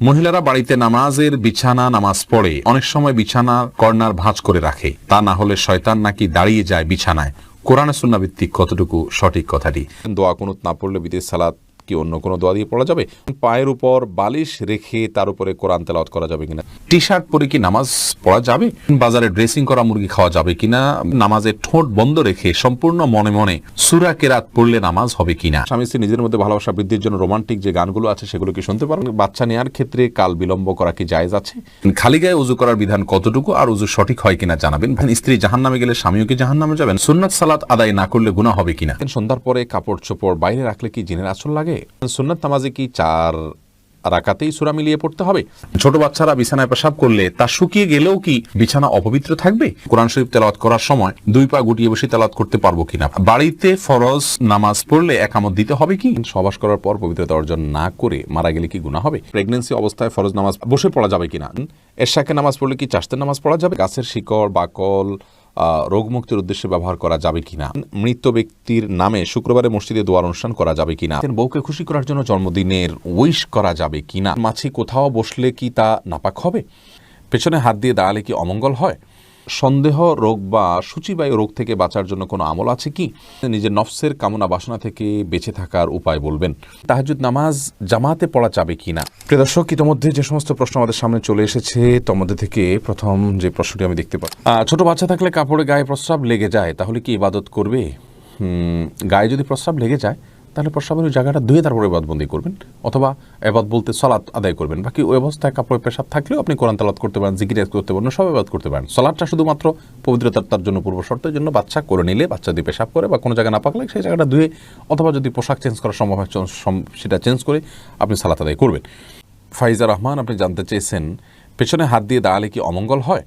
মহিলারা বাড়িতে নামাজের বিছানা, নামাজ পড়ে। অনেক সময় বিছানা কর্নার ভাঁজ করে রাখে। তা না হলে শয়তান নাকি দাঁড়িয়ে যায় বিছানায়। কোরআন সুন্না ভিত্তিক কতটুকু সঠিক কথাটি? দোয়া কোনো না পড়লে বিদেশ সালাত কি অন্য কোনো দোয়া দিয়ে পড়া যাবে? পায়ের উপর বালিশ রেখে তার উপরে কোরআন তেলাওয়াত করা যাবে কিনা? টি শার্ট পরে কি নামাজ পড়া যাবে? বাজারে ড্রেসিং করা মুরগি খাওয়া যাবে কিনা? নামাজে ঠোঁট বন্ধ রেখে সম্পূর্ণ মনে মনে সুরা কেরাত পড়লে নামাজ হবে কিনা? স্বামী স্ত্রী নিজের মধ্যে ভালোবাসা বৃদ্ধির জন্য রোমান্টিক যে গানগুলো আছে সেগুলো কি শুনতে পারবেন বাচ্চা নেওয়ার ক্ষেত্রে কাল বিলম্ব করা কি জায়েজ আছে? খালি গায়ে উজু করার বিধান কতটুকু আর উজু সঠিক হয় কিনা জানাবেন। স্ত্রী জাহান নামে গেলে স্বামীও কি জাহান নামে যাবেন? সুন্নাত সালাত আদায় না করলে গুণা হবে কিনা? সন্ধ্যার পরে কাপড় চোপড় বাইরে রাখলে কি জিনের আচল লাগে? সুন্নাত নামাজে কি চার রাকাতেই সুরা মিলিয়ে পড়তে হবে? ছোট বাচ্চারা বিছানায় পেশাব করলে তা শুকিয়ে গেলেও কি বিছানা অপবিত্র থাকবে? কোরআন শরীফ তেলাওয়াত করার সময় দুই পা গুটিয়ে বসে তেলাওয়াত করতে পারব কিনা? বাড়িতে ফরজ নামাজ পড়লে একামত দিতে হবে কি? সবাস করার পর পবিত্রতা অর্জন না করে মারা গেলে কি গুণা হবে? প্রেগনেন্সি অবস্থায় ফরজ নামাজ বসে পড়া যাবে কিনা? এরশাকে নামাজ পড়লে কি চাষতের নামাজ পড়া যাবে? গাছের শিকড়, বাকল রোগমুক্তির উদ্দেশ্যে ব্যবহার করা যাবে কিনা? মৃত ব্যক্তির নামে শুক্রবারে মসজিদে দোয়ার অনুষ্ঠান করা যাবে কিনা? বউকে খুশি করার জন্য জন্মদিনের উইশ করা যাবে কিনা? মাছি কোথাও বসলে কি তা নাপাক হবে? পেছনে হাত দিয়ে দাঁড়ালে কি অমঙ্গল হয়? সন্দেহ রোগ বা সূচিবায়ু রোগ থেকে বাঁচার জন্য কোনো আমল আছে কি? নিজের নফসের কামনা বাসনা থেকে বেঁচে থাকার উপায় বলবেন। তাহাজুদ নামাজ জামাতে পড়া যাবে কিনা প্রিয় দর্শক ইতোমধ্যে যে সমস্ত প্রশ্ন আমাদের সামনে চলে এসেছে তোর মধ্যে থেকে প্রথম যে প্রশ্নটি আমি দেখতে পাই ছোট বাচ্চা থাকলে কাপড়ে গায়ে প্রস্রাব লেগে যায় তাহলে কি ইবাদত করবে? গায়ে যদি প্রস্রাব লেগে যায় তাহলে প্রস্রাবের জায়গাটা ধুয়ে তারপরে এবাদবন্দি করবেন, অথবা এবাদ বলতে সলাৎ আদায় করবেন। বাকি ওই অবস্থায় কাপড়ে পেশাব থাকলেও আপনি কোরআন তালাত করতে পারেন, জিকির করতে পারেন, সব এবাদ করতে পারেন। সলাদটা শুধুমাত্র পবিত্রতার তার জন্য পূর্ব শর্তের জন্য বাচ্চা করে নিলে, বাচ্চা যদি পেশাব করে, বা কোনো জায়গায় না পাকলে সেই জায়গাটা ধুয়ে, অথবা যদি পোশাক চেঞ্জ করা সম্ভব হয় সেটা চেঞ্জ করে আপনি সালাত আদায় করবেন। ফাইজা রহমান, আপনি জানতে চেয়েছেন, পেছনে হাত দিয়ে দাঁড়ালে কি অমঙ্গল হয়?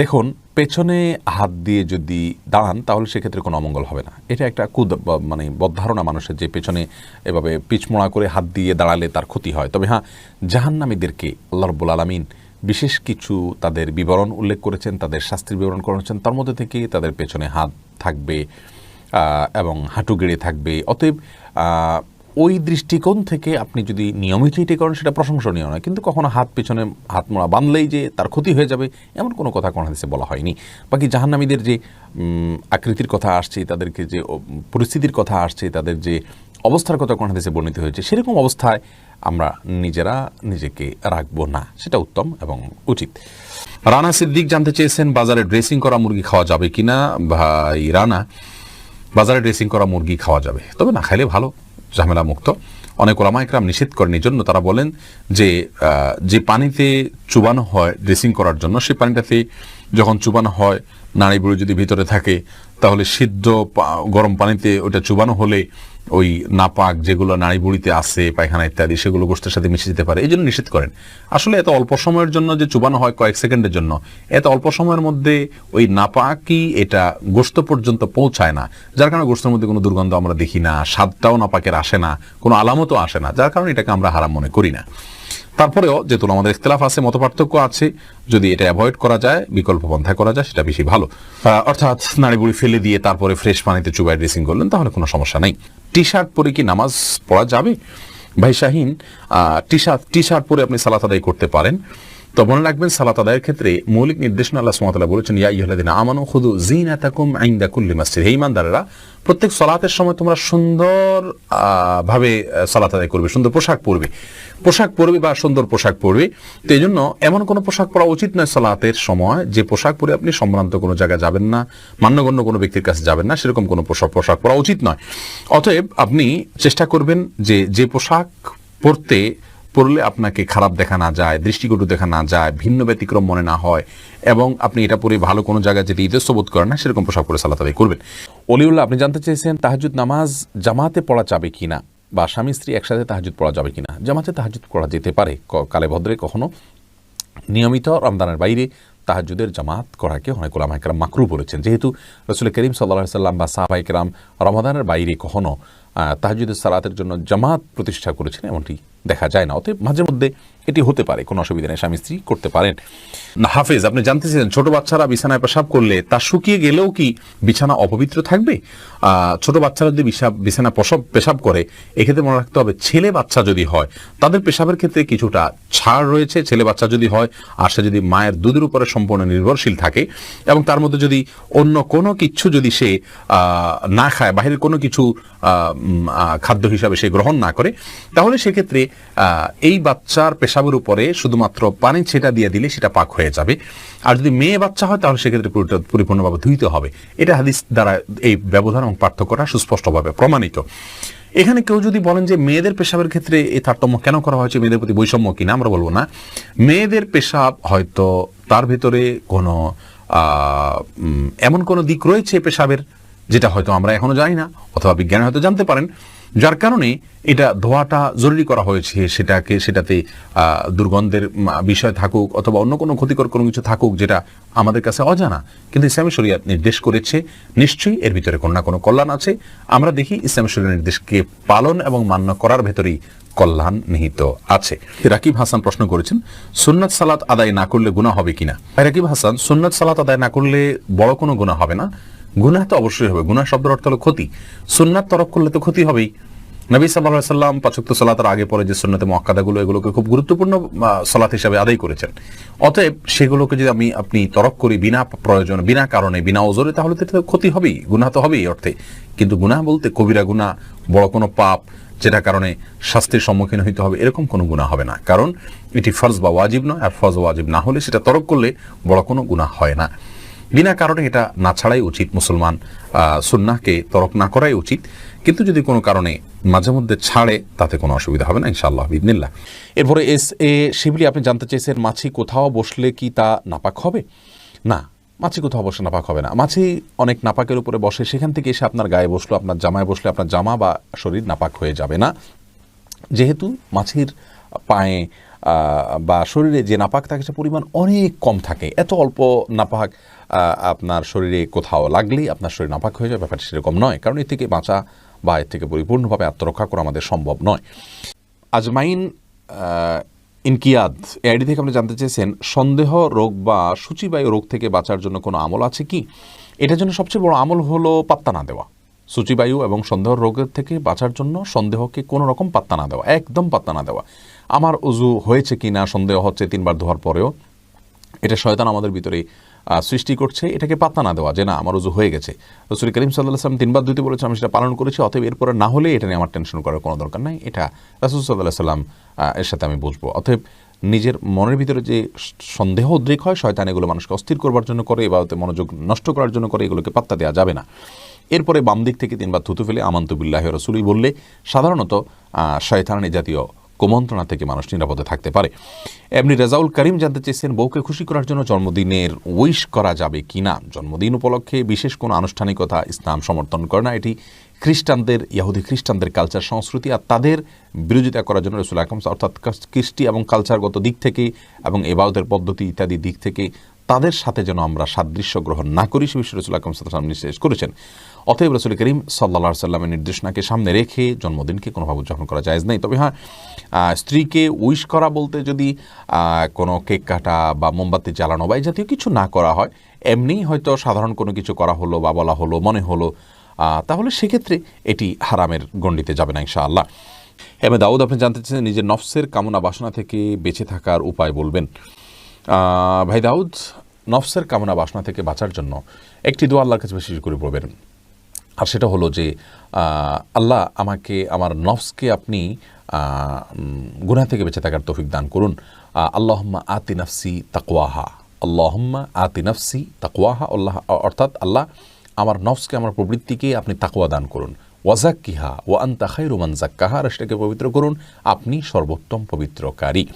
দেখুন পেছনে হাত দিয়ে যদি দাঁড়ান, তাহলে সেক্ষেত্রে কোনো অমঙ্গল হবে না। এটা একটা কুদ মানে বদ্ধারণা মানুষের যে পেছনে এভাবে পিছমোড়া করে হাত দিয়ে দাঁড়ালে তার ক্ষতি হয়। তবে হ্যাঁ জাহান্নামীদেরকে আল্লাহ আলমিন বিশেষ কিছু তাদের বিবরণ উল্লেখ করেছেন, তাদের শাস্তির বিবরণ করেছেন, তার মধ্যে থেকে তাদের পেছনে হাত থাকবে এবং হাঁটু গেড়ে থাকবে। অতএব ওই দৃষ্টিকোণ থেকে আপনি যদি নিয়মিত এটি করেন, সেটা প্রশংসনীয় নয়। কিন্তু কখনো হাত পেছনে হাত মোড়া বাঁধলেই যে তার ক্ষতি হয়ে যাবে, এমন কোনো কথা কোনো হাদিসে বলা হয়নি। বাকি জাহান্নামীদের যে আকৃতির কথা আসছে, তাদেরকে যে পরিস্থিতির কথা আসছে, তাদের যে অবস্থার কথা কোনো হাদিসে বর্ণিত হয়েছে, সেরকম অবস্থায় আমরা নিজেরা নিজেকে রাখব না। সেটা উত্তম এবং উচিত। রানা সিদ্দিক জানতে চেয়েছেন, বাজারে ড্রেসিং করা মুরগি খাওয়া যাবে কিনা? ভাই, রানা, বাজারে ড্রেসিং করা মুরগি খাওয়া যাবে। তবে না খাইলে ভালো। ঝামেলা মুক্ত। অনেক ওলামা একরাম নিষেধ করেন এই জন্য তারা বলেন যে যে পানিতে চুবানো হয় ড্রেসিং করার জন্য সেই পানিটাতে যখন চুবানো হয় নাড়ি বুড়ি যদি ভিতরে থাকে, তাহলে সিদ্ধ গরম পানিতে ওটা চুবানো হলে ওই নাপাক যেগুলো নাড়ি বুড়িতে আছে, পায়খানা ইত্যাদি, সেগুলো গোষ্ঠের সাথে মিশে যেতে পারে। এই জন্য নিষেধ করেন। আসলে এত অল্প সময়ের জন্য যে চুবানো হয় কয়েক সেকেন্ডের জন্য, এত অল্প সময়ের মধ্যে ওই নাপাকই এটা গোস্ত পর্যন্ত পৌঁছায় না। যার কারণে গোস্তের মধ্যে কোনো দুর্গন্ধ আমরা দেখি না, স্বাদটাও নাপাকের আসে না, কোনো আলামতও আসে না। যার কারণে এটাকে আমরা হারাম মনে করি না। তারপরেও যেহেতু আমাদের ইখতলাফ আছে মত পার্থক্য আছে, যদি এটা অ্যাভয়েড করা যায়, বিকল্প পন্থা করা যায়, সেটা বেশি ভালো। অর্থাৎ নাড়িবুড়ি ফেলে দিয়ে তারপরে ফ্রেশ পানিতে চুবাই ড্রেসিং করলেন, তাহলে কোনো সমস্যা নেই। টি শার্ট পরে কি নামাজ পড়া যাবে? ভাই Shahin T shirt T shirt পরে আপনি সালাত আদায় করতে পারেন। তো মনে রাখবেন, সালাত আদায়ের ক্ষেত্রে মৌলিক নির্দেশনা আল্লাহ সুমাতাল্লাহ বলেছেন, ইয়া ইহলাদিন আমানু খুদু জিনাতাকুম আইন্দা কুল্লি মসজিদ। হে ইমানদারেরা প্রত্যেক সলাতের সময় তোমরা সুন্দর ভাবে সালাত আদায় করবে, সুন্দর পোশাক পরবে। পোশাক পরবে বা সুন্দর পোশাক পরবে। তো এই জন্য এমন কোনো পোশাক পরা উচিত নয় সালাতের সময়, যে পোশাক পরে আপনি সম্ভ্রান্ত কোনো জায়গায় যাবেন না, মান্যগণ্য কোনো ব্যক্তির কাছে যাবেন না, সেরকম কোনো পোশাক পোশাক পরা উচিত নয়। অতএব আপনি চেষ্টা করবেন যে যে পোশাক পরতে পড়লে আপনাকে খারাপ দেখা না যায়, দৃষ্টিকটু দেখা না যায়, ভিন্ন ব্যতিক্রম মনে না হয় এবং আপনি এটা পরে ভালো কোনো জায়গায় যেতে ইতস্ত বোধ করেন না, সেরকম পোশাক পরে সালাত আদায় করবেন। অলিউল্লাহ, আপনি জানতে চেয়েছেন তাহাজুদ নামাজ জামাতে পড়া যাবে কি না বা স্বামী স্ত্রী একসাথে তাহাজুদ পড়া যাবে কিনা? জামাতে তাহাজুদ পড়া যেতে পারে, ক- কালে ভদ্রে কখনো। নিয়মিত রমদানের বাইরে তাহাজুদের জামাত করাকে অনেক ওলামা একরাম মাকরু বলেছেন। যেহেতু রসুল করিম সাল্লাহ সাল্লাম বা সাহাবাইকরাম রমাদানের বাইরে কখনো তাহাজুদের সালাতের জন্য জামাত প্রতিষ্ঠা করেছেন, এমনটি দেখা যায় না। অতএব মাঝে মধ্যে এটি হতে পারে, কোনো অসুবিধা নেই, স্বামী স্ত্রী করতে পারেন। না, হাফেজ, আপনি জানতে চাইছেন ছোট বাচ্চারা বিছানায় পেশাব করলে তা শুকিয়ে গেলেও কি বিছানা অপবিত্র থাকবে? ছোট বাচ্চারা যদি বিছানা পশব, পেশাব করে, এক্ষেত্রে মনে রাখতে হবে, ছেলে বাচ্চা যদি হয়, তাদের পেশাবের ক্ষেত্রে কিছুটা ছাড় রয়েছে। ছেলে বাচ্চা যদি হয়, আর সে যদি মায়ের দুধের উপরে সম্পূর্ণ নির্ভরশীল থাকে এবং তার মধ্যে যদি অন্য কোনো কিছু যদি সে না খায়, বাহিরের কোনো কিছু খাদ্য হিসাবে সে গ্রহণ না করে, তাহলে সেক্ষেত্রে এই বাচ্চার পেশাবের উপরে শুধুমাত্র পানি ছেটা দিয়ে দিলে সেটা পাক হয়ে যাবে। আর যদি মেয়ে বাচ্চা হয়, তাহলে সেক্ষেত্রে পরিপূর্ণভাবে ধুইতে হবে। এটা হাদিস দ্বারা এই ব্যবধান এবং পার্থক্যটা সুস্পষ্টভাবে প্রমাণিত। এখানে কেউ যদি বলেন যে মেয়েদের পেশাবের ক্ষেত্রে এই তারতম্য কেন করা হয়েছে, মেয়েদের প্রতি বৈষম্য কিনা আমরা বলব না। মেয়েদের পেশাব হয়তো তার ভিতরে কোনো এমন কোনো দিক রয়েছে পেশাবের, যেটা হয়তো আমরা এখনও জানি না, অথবা বিজ্ঞানী হয়তো জানতে পারেন। যার কারণে এটা ধোয়াটা জরুরি করা হয়েছে সেটাকে, সেটাতে দুর্গন্ধের বিষয় থাকুক অথবা অন্য কোনো ক্ষতিকর কোনো কিছু থাকুক যেটা আমাদের কাছে অজানা। কিন্তু ইসলামী শরিয়াত নির্দেশ করেছে, নিশ্চয়ই এর ভিতরে কোনো না কোনো কল্যাণ আছে। আমরা দেখি ইসলামী শরিয়ার নির্দেশকে পালন এবং মান্য করার ভেতরেই কল্যাণ নিহিত আছে। রাকিব হাসান প্রশ্ন করেছেন, সুন্নাত সালাত আদায় না করলে গুনাহ হবে কিনা? রাকিব হাসান, সুন্নাত সালাত আদায় না করলে বড় কোনো গুনাহ হবে না। গুনাহ তো অবশ্যই হবে। গুনাহ শব্দের অর্থ হলো ক্ষতি। সুন্নাত তরক করলে তো ক্ষতি হবেই। নবী সাল্লাহ সাল্লাম পাচক্ত সালাতের আগে পরে যে সুন্নতে মক্কাদাগুলো এগুলোকে খুব গুরুত্বপূর্ণ সালাত হিসাবে আদায় করেছেন। অতএব সেগুলোকে যদি আমি, আপনি তরক করি বিনা প্রয়োজন, বিনা কারণে, বিনা ওজরে, তাহলে তো ক্ষতি হবেই, গুনাহ তো হবেই অর্থে। কিন্তু গুনাহ বলতে কবিরা গুনাহ, বড় কোনো পাপ, যেটা কারণে শাস্তির সম্মুখীন হইতে হবে, এরকম কোনো গুণা হবে না। কারণ এটি ফরজ বা ওয়াজিব নয়, আর ফরজ ওয়াজিব না হলে সেটা তরক করলে বড় কোনো গুণা হয় না। বিনা কারণে এটা না ছাড়াই উচিত মুসলমান সুন্নাহকে তরক না করাই উচিত। কিন্তু যদি কোনো কারণে মাঝে মধ্যে ছাড়ে, তাতে কোনো অসুবিধা হবে না, ইনশাআল্লাহ বিদিনিল্লাহ এরপরে এস এ শিবলি, আপনি জানতে চেয়েছেন মাছি কোথাও বসলে কি তা নাপাক হবে? না, মাছি কোথাও বসে নাপাক হবে না। মাছি অনেক নাপাকের উপরে বসে, সেখান থেকে এসে আপনার গায়ে বসল, আপনার জামায় বসলে আপনার জামা বা শরীর নাপাক হয়ে যাবে না। যেহেতু মাছির পায়ে বা শরীরে যে নাপাক থাকে, সে পরিমাণ অনেক কম থাকে। এত অল্প নাপাক আপনার শরীরে কোথাও লাগলেই আপনার শরীর নাপাক হয়ে যায় ব্যাপারটা সেরকম নয়। কারণ এর থেকে বাঁচা বা এর থেকে পরিপূর্ণভাবে আত্মরক্ষা করা আমাদের সম্ভব নয়। আজমাইন ইনকিয়াদ এই আইডি থেকে আপনি জানতে চেয়েছেন, সন্দেহ রোগ বা সূচিবায়ু রোগ থেকে বাঁচার জন্য কোনো আমল আছে কি? এটার জন্য সবচেয়ে বড় আমল হলো পাত্তা না দেওয়া। সূচিবায়ু এবং সন্দেহ রোগের থেকে বাঁচার জন্য সন্দেহকে কোনো রকম পাত্তা না দেওয়া, একদম পাত্তা না দেওয়া। আমার উজু হয়েছে কি না সন্দেহ হচ্ছে তিনবার ধোয়ার পরেও। এটা শয়তান আমাদের ভিতরে সৃষ্টি করছে, এটাকে পাত্তা না দেওয়া, যে না, আমার উজু হয়ে গেছে। রসুল করিম সাল্লাহ সাল্লাম তিনবার দুইতে বলেছে আমি সেটা পালন করেছি, অতএব এরপরে না হলে এটা নিয়ে আমার টেনশন করার কোনো দরকার নাই। এটা রাসুল সাল্লাহ সাল্লাম এর সাথে আমি বুঝব। অতএব নিজের মনের ভিতরে যে সন্দেহ উদ্রেক হয়, শয়তান এগুলো মানুষকে অস্থির করবার জন্য করে এবারতে মনোযোগ নষ্ট করার জন্য করে, এগুলোকে পাত্তা দেওয়া যাবে না। এরপরে বাম দিক থেকে তিনবার থুতু ফেলে আমান্তবিল্লাহ রসুলই বললে, সাধারণত শয়তান জাতীয় কুমন্ত্রণা থেকে মানুষ নিরাপদে থাকতে পারে এমনি রেজাউল করিম জানতে চেয়েছেন বউকে খুশি করার জন্য জন্মদিনের উইশ করা যাবে কি না জন্মদিন উপলক্ষে বিশেষ কোনো আনুষ্ঠানিকতা ইসলাম সমর্থন করে না এটি খ্রিস্টানদের ইয়াহুদি খ্রিস্টানদের কালচার সংস্কৃতি আর তাদের বিরোধিতা করার জন্য রসুল আকরম অর্থাৎ কৃষ্টি এবং কালচারগত দিক থেকে এবং এবাউদের পদ্ধতি ইত্যাদি দিক থেকে তাদের সাথে যেন আমরা সাদৃশ্য গ্রহণ না করি, সে বিষয়ে রসুল আকরম সাল্লাম করেছেন। অতএব রসুল করিম সাল্লা সাল্লামের নির্দেশনাকে সামনে রেখে জন্মদিনকে কোনোভাবে উদযাপন করা যায় নাই। তবে হ্যাঁ স্ত্রীকে উইশ করা বলতে যদি কোনো কেক কাটা বা মোমবাতি জ্বালানো বা এই জাতীয় কিছু না করা হয়, এমনি হয়তো সাধারণ কোনো কিছু করা হলো বা বলা হলো, মনে হলো তাহলে সেক্ষেত্রে এটি হারামের গণ্ডিতে যাবে না ইনশাআল্লাহ। এমএ দাউদ, আপনি জানতে চাচ্ছেন নিজের নফসের কামনা বাসনা থেকে বেঁচে থাকার উপায় বলবেন। ভাই দাউদ নফসের কামনা বাসনা থেকে বাঁচার জন্য একটি দোয়া আল্লাহর কাছে বেশি করে পড়বেন। আর সেটা হলো যে আল্লাহ আমাকে, আমার নফসকে আপনি গুণা থেকে বেঁচে থাকার তৌফিক দান করুন। আল্লাহম্মা আতি নফসি তাকওয়াহা। আল্লাহম্মা আতি নফসি তাকওয়াহা। আল্লাহ, অর্থাৎ আল্লাহ আমার নফসকে, আমার প্রবৃত্তিকে আপনি তাকওয়া দান করুন। ওয়াজাক্কিহা ও আন্তা খাইরুমান জাক্কাহা সেটাকে পবিত্র করুন। আপনি সর্বোত্তম পবিত্রকারী।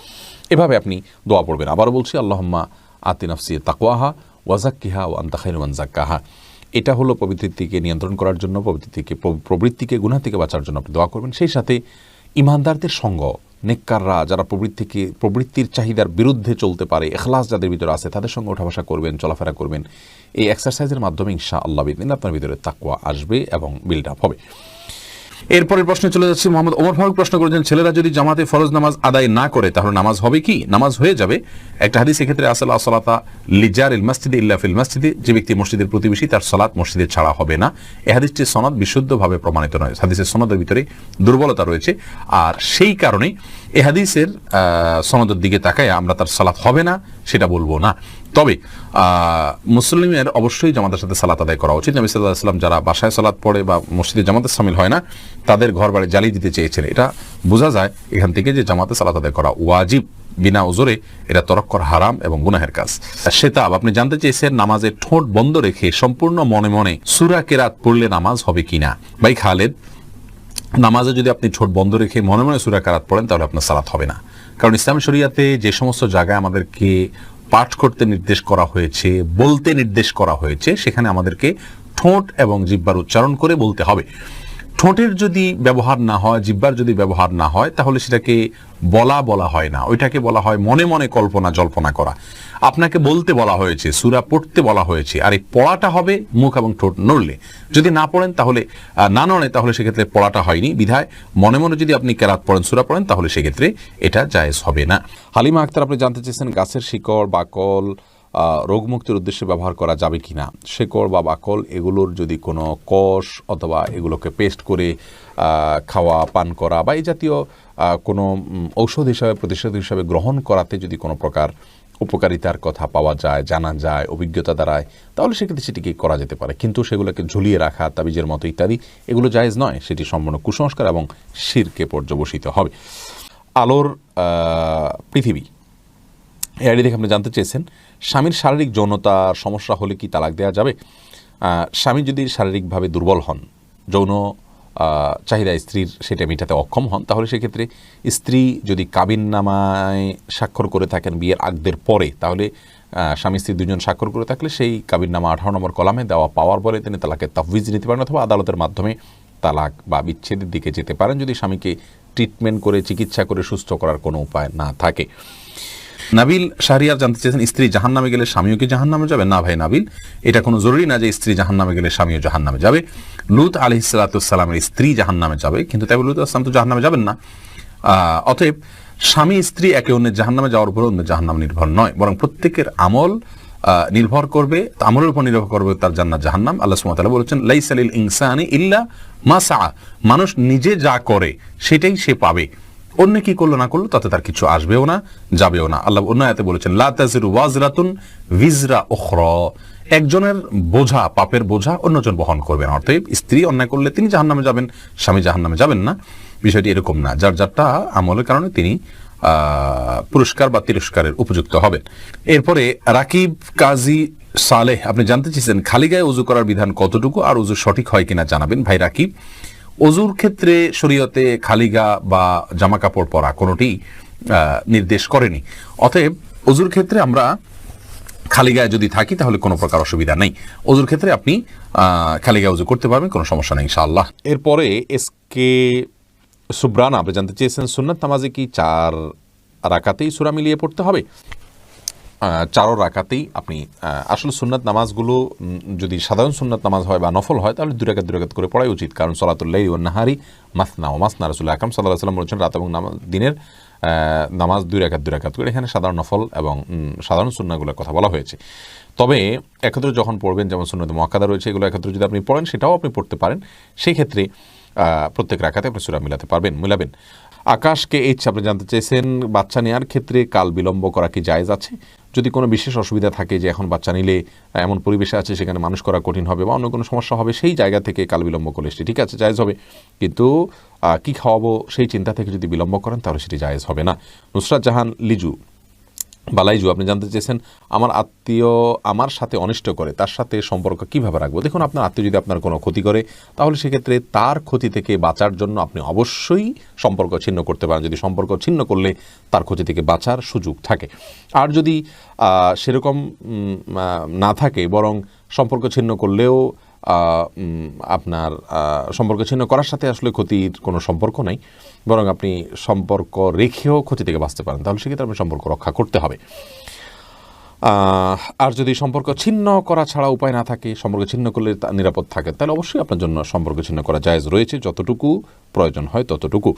এভাবে আপনি দোয়া পড়বেন। আবারও বলছি, আল্লাহম্মা আতি নফসি তাকওয়াহা ওয়াজাক্কিহা ও আন্তা খাইরুমান জাক্কাহা এটা হলো প্রবৃত্তিকে নিয়ন্ত্রণ করার জন্য প্রবৃত্তিকে প্রবৃত্তিকে গুণা থেকে বাঁচার জন্য আপনি দোয়া করবেন। সেই সাথে ইমানদারদের সঙ্গ, নেককাররা যারা প্রবৃত্তিকে, প্রবৃত্তির চাহিদার বিরুদ্ধে চলতে পারে এখলাস যাদের ভিতরে আছে, তাদের সঙ্গে ওঠা বসা করবেন, চলাফেরা করবেন। এই এক্সারসাইজের মাধ্যমে ইনশা আল্লাহ বিদিন আপনার ভিতরে তাকুয়া আসবে এবং বিল্ড আপ হবে। এরপরের প্রশ্নে চলে যাচ্ছে মোহাম্মদ ওমর ফারুক। প্রশ্ন করেছেন, ছেলেরা যদি জামাতে ফরজ নামাজ আদায় না করে, তাহলে নামাজ হবে কি? নামাজ হয়ে যাবে? একটা হাদিস এক্ষেত্রে, আসল আসলাতা লিজার ইল মসজিদে ইল্লা ফিল মসজিদে। যে ব্যক্তি মসজিদের প্রতিবেশী, তার সালাত মসজিদে ছাড়া হবে না। এই হাদিসটির সনদ বিশুদ্ধভাবে প্রমাণিত নয়। হাদিসের সনদের ভিতরে দুর্বলতা রয়েছে। আর সেই কারণে এ হাদিসের সনদের দিকে তাকায় আমরা তার সালাত হবে না, সেটা বলব না। তবে মুসলিমের অবশ্যই জামাতের সাথে সালাত আদায় করা উচিত। নবী সাল্লাহ সাল্লাম যারা বাসায় সালাত পড়ে বা মসজিদে জামাতে সামিল হয় না, তাদের ঘর বাড়ি জ্বালিয়ে দিতে চেয়েছেন। এটা বোঝা যায় এখান থেকে যে জামাতে সালাত আদায় করা ওয়াজিব। বিনা ওজোরে এটা তরক্কর হারাম এবং গুনাহের কাজ। সেতাব, আপনি জানতে চেয়েছেন নামাজের ঠোঁট বন্ধ রেখে সম্পূর্ণ মনে মনে সুরা কেরাত পড়লে নামাজ হবে কিনা? ভাই খালেদ, নামাজে যদি আপনি ঠোঁট বন্ধ রেখে মনে মনে সুরা কারাত পড়েন, তাহলে আপনার সালাত হবে না। কারণ ইসলাম শরিয়াতে যে সমস্ত জায়গায় আমাদেরকে পাঠ করতে নির্দেশ করা হয়েছে, বলতে নির্দেশ করা হয়েছে, সেখানে আমাদেরকে ঠোঁট এবং জিব্বার উচ্চারণ করে বলতে হবে। ঠোঁটের যদি ব্যবহার না হয়, জিব্বার যদি ব্যবহার না হয়, তাহলে সেটাকে বলা বলা হয় না। ওইটাকে বলা হয় মনে মনে কল্পনা জল্পনা করা। আপনাকে বলতে বলা হয়েছে, সুরা পড়তে বলা হয়েছে, আর এই পড়াটা হবে মুখ এবং ঠোঁট নড়লে। যদি না পড়েন তাহলে না নড়ে তাহলে সেক্ষেত্রে পড়াটা হয়নি, বিধায় মনে মনে যদি আপনি কেরাত পড়েন, সুরা পড়েন, তাহলে সেক্ষেত্রে এটা জায়েজ হবে না। হালিমা আক্তার, আপনি জানতে চেয়েছেন গাছের শিকড়, বাকল রোগমুক্তির উদ্দেশ্যে ব্যবহার করা যাবে কি না শেকড় বা বাকল, এগুলোর যদি কোনো কষ অথবা এগুলোকে পেস্ট করে খাওয়া, পান করা বা এই জাতীয় কোনো ঔষধ হিসাবে প্রতিষেধক হিসাবে গ্রহণ করাতে যদি কোনো প্রকার উপকারিতার কথা পাওয়া যায়, জানা যায়, অভিজ্ঞতা দ্বারায় তাহলে সেক্ষেত্রে সেটিকে করা যেতে পারে? কিন্তু সেগুলোকে ঝুলিয়ে রাখা, তাবিজের মতো ইত্যাদি, এগুলো জায়েজ নয়। সেটি সম্পূর্ণ কুসংস্কার এবং শিরকে পর্যবসিত হবে। আলোর পৃথিবী। এই আইডি দেখে আপনি জানতে চেয়েছেন, স্বামীর শারীরিক যৌনতার সমস্যা হলে কি তালাক দেওয়া যাবে? স্বামী যদি শারীরিকভাবে দুর্বল হন, যৌন চাহিদা স্ত্রীর সেটা মেটাতে অক্ষম হন, তাহলে সেক্ষেত্রে স্ত্রী যদি কাবিন নামায় স্বাক্ষর করে থাকেন বিয়ের আগদের পরে, তাহলে স্বামী স্ত্রী দুজন স্বাক্ষর করে থাকলে সেই কাবিন নামা আঠারো নম্বর কলামে দেওয়া পাওয়ার পরে তিনি তালাকের তাফবিজ নিতে পারেন অথবা আদালতের মাধ্যমে তালাক বা বিচ্ছেদের দিকে যেতে পারেন যদি স্বামীকে ট্রিটমেন্ট করে, চিকিৎসা করে সুস্থ করার কোনো উপায় না থাকে। নাবিল শাহরিয়ার জানতে চেয়েছেন, স্ত্রী জাহান নামে গেলে স্বামীও কি জাহান নামে যাবে? না ভাই নাবিল, এটা কোনো জরুরি না যে স্ত্রী জাহান নামে গেলে স্বামীও জাহান নামে যাবে। লুত আলি সালাতামের স্ত্রী জাহান নামে যাবে, কিন্তু তাই লুত আসলাম তো জাহান নামে যাবেন না। অতএব স্বামী, স্ত্রী একে অন্যের জাহান নামে যাওয়ার উপর অন্য জাহান নাম নির্ভর নয়, বরং প্রত্যেকের আমল নির্ভর করবে, আমলের উপর নির্ভর করবে তার জান্নাত জাহান্নাম। আল্লাহ সুমতাল্লাহ বলেছেন লাইসালিল ইনসানি ইল্লা মাসা মানুষ নিজে যা করে, সেটাই সে পাবে। অন্য কি করল, না করল, তাতে তার কিছু আসবেও না, যাবেও না। আল্লাহ অন্য আয়াতে বলেছেন, লা তাজিরু ওয়াজরাতুন ভিজরা উখরা। একজনের বোঝা, পাপের বোঝা অন্যজন বহন করবেন অর্থাৎ স্ত্রী অন্যায় করলে তিনি জাহান্নামে যাবেন, স্বামী জাহান নামে যাবেন না। বিষয়টি এরকম না। যার যারটা আমলের কারণে তিনি পুরস্কার বা তিরস্কারের উপযুক্ত হবেন। এরপরে, রাকিব কাজী সালেহ, আপনি জানতে চেয়েছেন, খালি গায়ে উজু করার বিধান কতটুকু আর উজু সঠিক হয় কিনা জানাবেন। ভাই রাকিব অজুর ক্ষেত্রে শরীয়তে খালিগা বা জামা কাপড় পরা কোনোটি নির্দেশ করেনি। অতএব অজুর ক্ষেত্রে আমরা খালি গায়ে যদি থাকি তাহলে কোনো প্রকার অসুবিধা নেই। অজুর ক্ষেত্রে আপনি খালি গায়ে উজু করতে পারবেন, কোনো সমস্যা নেই, ইনশাআল্লাহ। এরপরে এসকে সুব্রানা, আপনি জানতে চেয়েছেন, সুন্নাত নামাজে কি চার রাকাতেই সুরা মিলিয়ে পড়তে হবে? চারো রাকাতেই আপনি আসলে সুন্নাত নামাজগুলো যদি সাধারণ সুন্নাত নামাজ হয় বা নফল হয়, তাহলে দুই রাকাত দুই রাকাত করে পড়াই উচিত। কারণ সলাতুল্লাহ ও নাহারি মাসনা ও মাসনা রসুল আকরম সাল্লাহ সাল্লাম বলছেন, রাত এবং নামাজ দিনের নামাজ দুই রাকাত দুই রাকাত করে। এখানে সাধারণ নফল এবং সাধারণ সুন্নাগুলোর কথা বলা হয়েছে। তবে একত্রে যখন পড়বেন, যেমন সুন্নত মহাকাদা রয়েছে, এগুলো একত্রে যদি আপনি পড়েন, সেটাও আপনি পড়তে পারেন। সেই ক্ষেত্রে প্রত্যেক রাখাতে আপনি সুরা মিলাতে পারবেন, মিলাবেন। আকাশকে এইচ আপনি জানতে চেয়েছেন, বাচ্চা নেওয়ার ক্ষেত্রে কাল বিলম্ব করা কি জায়জ আছে? যদি কোনো বিশেষ অসুবিধা থাকে যে এখন বাচ্চা নিলে এমন পরিবেশে আছে সেখানে মানুষ করা কঠিন হবে বা অন্য কোনো সমস্যা হবে, সেই জায়গা থেকে কাল বিলম্ব করলে সেটি ঠিক আছে, জায়েজ হবে। কিন্তু কি খাওয়াবো সেই চিন্তা থেকে যদি বিলম্ব করেন, তাহলে সেটি জায়েজ হবে না। নুসরাত জাহান, লিজু। বালাইজু আপনি জানতে চেয়েছেন, আমার আত্মীয় আমার সাথে অনিষ্ট করে, তার সাথে সম্পর্ক কীভাবে রাখব? দেখুন, আপনার আত্মীয় যদি আপনার কোনো ক্ষতি করে, তাহলে সেক্ষেত্রে তার ক্ষতি থেকে বাঁচার জন্য আপনি অবশ্যই সম্পর্ক ছিন্ন করতে পারেন। যদি সম্পর্ক ছিন্ন করলে তার ক্ষতি থেকে বাঁচার সুযোগ থাকে। আর যদি সেরকম না থাকে, বরং সম্পর্ক ছিন্ন করলেও আপনার সম্পর্ক ছিন্ন করার সাথে আসলে ক্ষতির কোনো সম্পর্ক নাই। বরং আপনি সম্পর্ক রেখেও ক্ষতি থেকে বাঁচতে পারেন, তাহলে সেক্ষেত্রে আপনি সম্পর্ক রক্ষা করতে হবে। আর যদি সম্পর্ক ছিন্ন করা ছাড়া উপায় না থাকে, সম্পর্ক ছিন্ন করলে তা নিরাপদ থাকে, তাহলে অবশ্যই আপনার জন্য সম্পর্ক ছিন্ন করা জায়জ রয়েছে, যতটুকু প্রয়োজন হয় ততটুকু।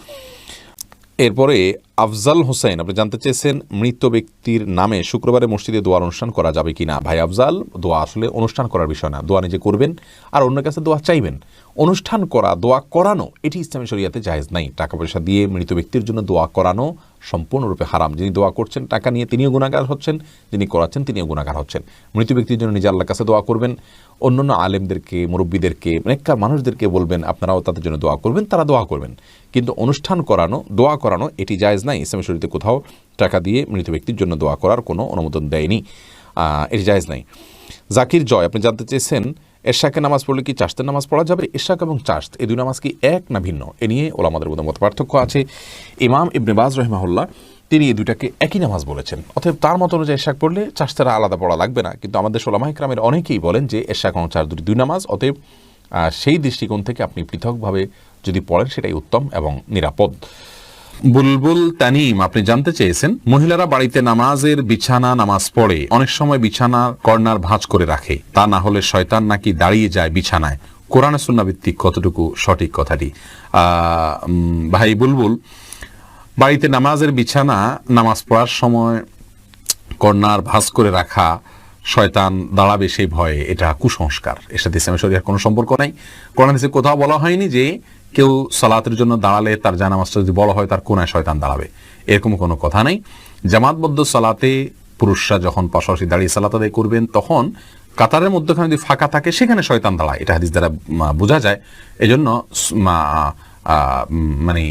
এরপরে আফজাল হোসেন, আপনি জানতে চেয়েছেন মৃত ব্যক্তির নামে শুক্রবারে মসজিদে দোয়ার অনুষ্ঠান করা যাবে কি না ভাই আফজাল, দোয়া আসলে অনুষ্ঠান করার বিষয় না। দোয়া নিজে করবেন আর অন্যের কাছে দোয়া চাইবেন। অনুষ্ঠান করা, দোয়া করানো, এটি ইসলামী শরিয়াতে জায়েজ নাই। টাকা পয়সা দিয়ে মৃত ব্যক্তির জন্য দোয়া করানো সম্পূর্ণরূপে হারাম। যিনি দোয়া করছেন, টাকা নিয়ে তিনিও গুণাগার হচ্ছেন, যিনি করাচ্ছেন, তিনিও গুণাগার হচ্ছেন। মৃত ব্যক্তির জন্য নিজে আল্লাহর কাছে দোয়া করবেন। অন্যান্য আলেমদেরকে, মুরব্বীদেরকে, অনেককার মানুষদেরকে বলবেন, আপনারাও তাদের জন্য দোয়া করবেন, তারা দোয়া করবেন। কিন্তু অনুষ্ঠান করানো, দোয়া করানো, এটি জায়জ নাই। ইসলামী শরীতে কোথাও টাকা দিয়ে মৃত ব্যক্তির জন্য দোয়া করার কোনো অনুমোদন দেয়নি। এটি জায়েজ নাই। জাকির জয়, আপনি জানতে চেয়েছেন, এরশাকে নামাজ পড়লে কি চাষতের নামাজ পড়া যাবে? এরশাক এবং চাষত, এই দুই নামাজ কি এক না ভিন্ন? এ নিয়ে ওলামাদের মধ্যে মত পার্থক্য আছে। ইমাম ইবনে বাজ রহিমাহুল্লাহ তিনি এই দুইটাকে একই নামাজ বলেছেন। অতএব তার মত অনুযায়ী এরশাক পড়লে চাষতেরা আলাদা পড়া লাগবে না। কিন্তু আমাদের সোলামা ইকরামের অনেকেই বলেন যে এরশাক এবং চার দুটি দুই নামাজ, অতএব সেই দৃষ্টিকোণ থেকে আপনি পৃথকভাবে যদি পড়েন সেটাই উত্তম এবং নিরাপদ। বুলবুল তানিম, আপনি জানতে চেয়েছেন, মহিলারা বাড়িতে নামাজের বিছানা নামাজ পড়ে, অনেক সময় বিছানা কর্নার ভাঁজ করে রাখে। তা না হলে শয়তান নাকি দাঁড়িয়ে যায় বিছানায়। কোরআনে সুন্নাভিত্তিক কতটুকু সঠিক কথাটি? ভাই বুলবুল বাড়িতে নামাজের বিছানা, নামাজ পড়ার সময় কর্নার ভাঁজ করে রাখা, শয়তান দাঁড়াবে সেই ভয়ে, এটা কুসংস্কার। এর সাথে ইসলামের শরীরের কোনো সম্পর্ক নাই। কোরআন হাদিসে কোথাও বলা হয়নি যে কেউ সালাতের জন্য দাঁড়ালে তার জানামাজটা যদি বলা হয়, তার কোনায় শয়তান দাঁড়াবে। এরকম কোনো কথা নেই। জামাতবদ্ধ সালাতে পুরুষরা যখন পাশাপাশি দাঁড়িয়ে সালাত আদায় করবেন, তখন কাতারের মধ্যখানে যদি ফাঁকা থাকে, সেখানে শয়তান দাঁড়ায়। এটা হাদিস দ্বারা বোঝা যায়। এজন্য মানে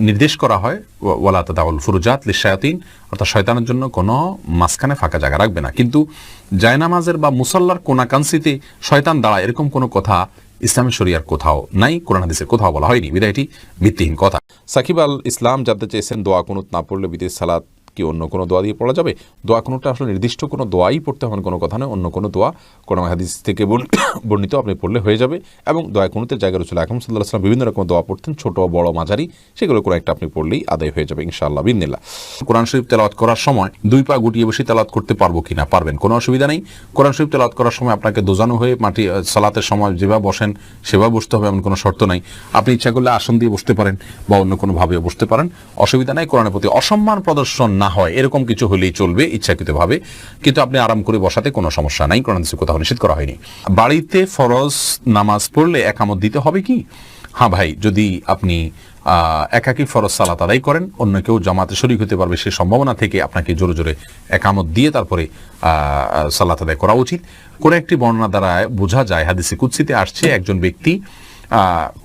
নির্দেশ করা হয় ওয়া- ওয়ালা তাদাউল ফুরুজাত লিশায়াতিন অর্থাৎ শয়তানের জন্য কোনো মাঝখানে ফাঁকা জায়গা রাখবে না। কিন্তু জায়নামাজের বা মুসল্লার কোনাকাঙ্ক্ষিতে শয়তান দাঁড়ায়, এরকম কোনো কথা ইসলামী শরিয়ার কোথাও নাই, কোরআন হাদিসের কোথাও বলা হয়নি। বিদায় এটি ভিত্তিহীন কথা। সাকিব আল ইসলাম জানতে চেয়েছেন, দোয়া কুনুত না পড়লে বিদেশ সালাত কি অন্য কোনো দোয়া দিয়ে পড়া যাবে? দোয়া কোনোটা আসলে নির্দিষ্ট কোনো দোয়াই পড়তে হবে কোনো কথা নয়, অন্য কোনো দোয়া। কোনো হাদিস থেকে বর্ণ- বর্ণিত আপনি পড়লে হয়ে যাবে। এবং দোয়া কোনোতের জায়গা রয়েছিল এখন সাল্লাহ আসলাম বিভিন্ন রকম দোয়া পড়তেন, ছোট, বড়, মাঝারি। সেগুলো কোনো একটা আপনি পড়লেই আদায় হয়ে যাবে, ইনশাআল্লাহ বিন্দিল্লা কোরআন শরীফ তেলাওয়াত করার সময় দুই পা গুটিয়ে বসে তেলাওয়াত করতে পারব কিনা? পারবেন, কোনো অসুবিধা নেই। কোরআন শরীফ তেলাওয়াত করার সময় আপনাকে দোজানো হয়ে মাটি সালাতের সময় যেভাবে বসেন, সেভাবে বসতে হবে, এমন কোনো শর্ত নাই। আপনি ইচ্ছা করলে আসন দিয়ে বসতে পারেন বা অন্য কোনো ভাবে বসতে পারেন। অসুবিধা নাই, কোরআনের প্রতি অসম্মান প্রদর্শন না হয়। এরকম কিছু হলেই চলবে ইচ্ছাকৃতভাবে। কিন্তু আপনি আরাম করে বসাতে কোনো সমস্যা নাই। কোরআন কোথাও নিষেধ করা হয়নি। বাড়িতে ফরজ নামাজ পড়লে একামত দিতে হবে কি? হ্যাঁ ভাই, যদি আপনি একাকী ফরজ সালাত আদায় করেন, অন্য কেউ জামাতে শরিক হতে পারবে, সে সম্ভাবনা থেকে আপনাকে জোরে জোরে একামত দিয়ে তারপরে সালাত আদায় করা উচিত। কোন একটি বর্ণনা দ্বারা বোঝা যায়, হাদিসে কুৎসিতে আসছে, একজন ব্যক্তি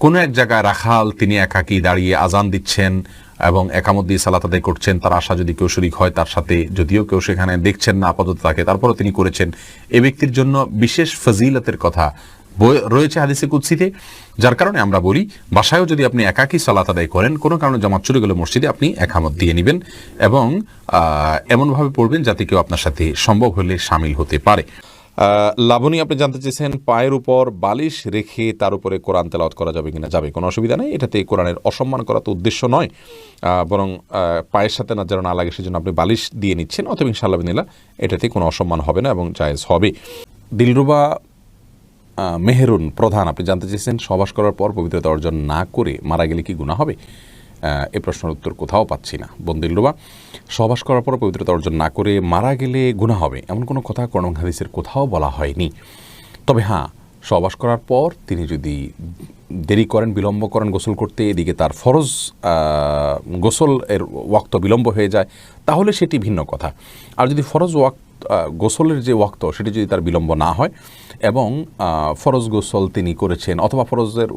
কোনো এক জায়গায় রাখাল, তিনি একাকী দাঁড়িয়ে আজান দিচ্ছেন এবং একামত দিয়ে সালাত আদায় করছেন, তার আশা যদি কেউ শরিক হয়, তার সাথে যদিও কেউ সেখানে দেখছেন না, আপাতত তাকে। তারপরও তিনি করেছেন। এ ব্যক্তির জন্য বিশেষ ফজিলতের কথা রয়েছে হাদিসে কুৎসিতে যার কারণে আমরা বলি, বাসায়ও যদি আপনি একাকী সালাত আদায় করেন, কোনো কারণে জামাত চলে গেলে মসজিদে আপনি একামত দিয়ে নেবেন এবং এমনভাবে পড়বেন যাতে কেউ আপনার সাথে সম্ভব হলে সামিল হতে পারে। লাবণী, আপনি জানতে চেয়েছেন পায়ের উপর বালিশ রেখে তার উপরে কোরআন তেলাওয়াত করা যাবে কিনা? যাবে, কোনো অসুবিধা নেই। এটাতে কোরআনের অসম্মান করা তো উদ্দেশ্য নয়। বরং পায়ের সাথে না যেন না লাগে, সেজন্য আপনি বালিশ দিয়ে নিচ্ছেন। অথবা ইনশাআল্লাহ এটাতে কোনো অসম্মান হবে না এবং জায়েজ হবে। দিলরুবা মেহেরুন প্রধান, আপনি জানতে চেয়েছেন সবাস করার পর পবিত্রতা অর্জন না করে মারা গেলে কি গুণা হবে? এ প্রশ্নের উত্তর কোথাও পাচ্ছি না। বন্দিলরুবা সবাস করার পর পবিত্রতা অর্জন না করে মারা গেলে গুণা হবে, এমন কোনো কথা করণ হাদিসের কোথাও বলা হয়নি। তবে হ্যাঁ সবাস করার পর তিনি যদি দেরি করেন, বিলম্ব করেন গোসল করতে, এদিকে তার ফরজ গোসল এর ওয়াক্ত বিলম্ব হয়ে যায়, তাহলে সেটি ভিন্ন কথা। আর যদি ফরজ ওয়াক্ত গোসলের যে ওয়াক্ত, সেটি যদি তার বিলম্ব না হয়, এবং ফরজ গোসল তিনি করেছেন, অথবা ফরজের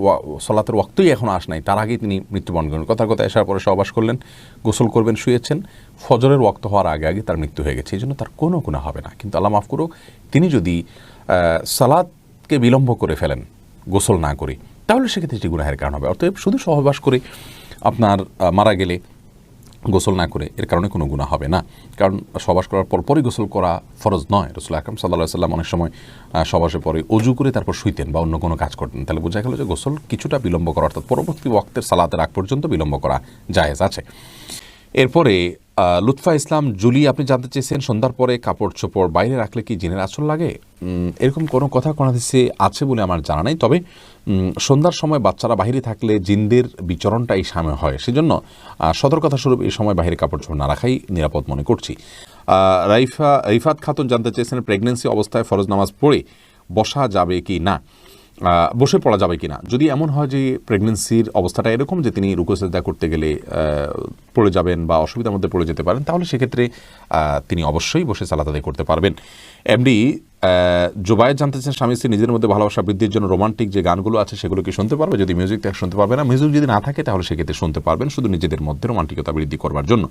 সলাতের ওয়াক্তই এখন আস নাই, তার আগেই তিনি মৃত্যুবরণ করেন। কথার কথা আসার পরে সহবাস করলেন, গোসল করবেন, শুয়েছেন, ফজরের ওয়াক্ত হওয়ার আগে আগে তার মৃত্যু হয়ে গেছে, এই জন্য তার কোনো গুণা হবে না। কিন্তু আল্লাহ মাফ করুক, তিনি যদি সালাদকে বিলম্ব করে ফেলেন, গোসল না করে তাহলে সেক্ষেত্রে এটি গুনাহের কারণ হবে। অতএব শুধু সহবাস করে আপনার মারা গেলে গোসল না করে, এর কারণে কোনো গুণা হবে না। কারণ সবাস করার পর পরই গোসল করা ফরজ নয়। রসুল আকরম সাল্লাহ সাল্লাম অনেক সময় সবাসের পরে অজু করে তারপর শুইতেন বা অন্য কোনো কাজ করতেন। তাহলে বোঝা গেল যে গোসল কিছুটা বিলম্ব করা, অর্থাৎ পরবর্তী ওয়াক্তের সালাতের আগ পর্যন্ত বিলম্ব করা জায়েজ আছে। এরপরে লুৎফা ইসলাম, জুলি, আপনি জানতে চেয়েছেন সন্ধ্যার পরে কাপড় চোপড় বাইরে রাখলে কি জিনের আসল লাগে? এরকম কোনো কথা কোনো হাদিসে আছে বলে আমার জানা নাই। তবে সন্ধ্যার সময় বাচ্চারা বাইরে থাকলে জিনদের বিচরণটা এই সময় হয়। সেজন্য সতর্কতা স্বরূপ এই সময় বাইরে কাপড় চোপড় না রাখাই নিরাপদ মনে করছি। রাইফা, রিফাত খাতুন জানতে চেয়েছেন প্রেগনেন্সি অবস্থায় ফরজ নামাজ পড়ে বসা যাবে কি না? বসে পড়া যাবে কিনা? যদি এমন হয় যে প্রেগনেন্সির অবস্থাটা এরকম যে তিনি রুকোসেদা করতে গেলে পড়ে যাবেন বা অসুবিধার মধ্যে পড়ে যেতে পারেন, তাহলে সেক্ষেত্রে তিনি অবশ্যই বসে সালাত করতে পারবেন। এমডি জোবায়ের জানতে চান স্বামী স্ত্রী নিজের মধ্যে ভালোবাসা বৃদ্ধির জন্য রোমান্টিক যে গানগুলো আছে সেগুলো কি শুনতে পারবে? যদি মিউজিক থাকে শুনতে পারবে না মিউজিক যদি না থাকে তাহলে সেক্ষেত্রে শুনতে পারবেন শুধু নিজেদের মধ্যে রোমান্টিকতা বৃদ্ধি করবার জন্য।